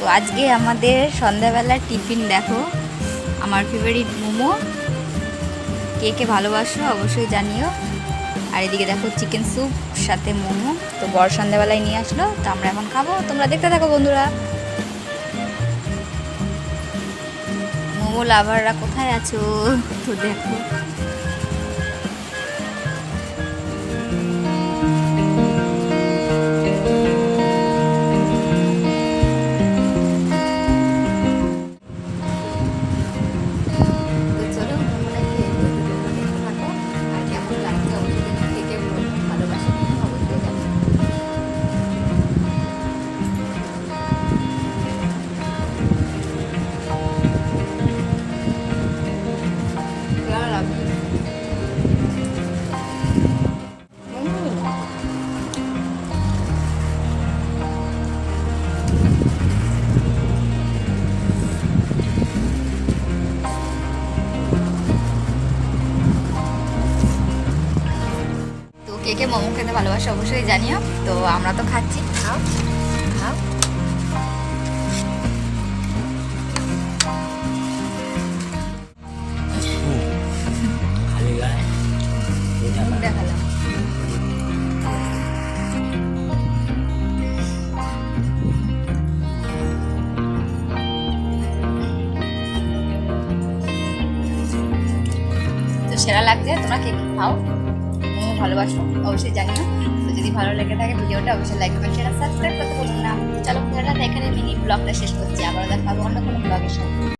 তো আজকে আমাদের সন্ধ্যাবেলার টিফিন দেখো। আমার ফেভারিট মোমো। কে কে ভালোবাসো অবশ্যই জানিও। আর এদিকে দেখো চিকেন স্যুপ সাথে মোমো। তো বড় সন্ধ্যাবেলায় নিয়ে আসলো, তো আমরা এখন খাব। তোমরা দেখতে থাকো বন্ধুরা। মোমো লাভাররা কোথায় আছো? তো দেখো। কে কে মোমো খেতে ভালোবাসে অবশ্যই জানিও। তো আমরা তো খাচ্ছি। খাও খাও। সেরা লাগছে তোমরা কে খাও। ভালোবাসো, অবশ্যই জানি না। তো যদি ভালো লেগে থাকে ভিডিওটা, অবশ্যই লাইক কমেন্ট শেয়ার সাবস্ক্রাইব করতে বলুন না। চলো ভিডিওটা এখানে মিনি ব্লগটা শেষ করছি। আবার দেখাবো অন্য কোনো ব্লগের সাথে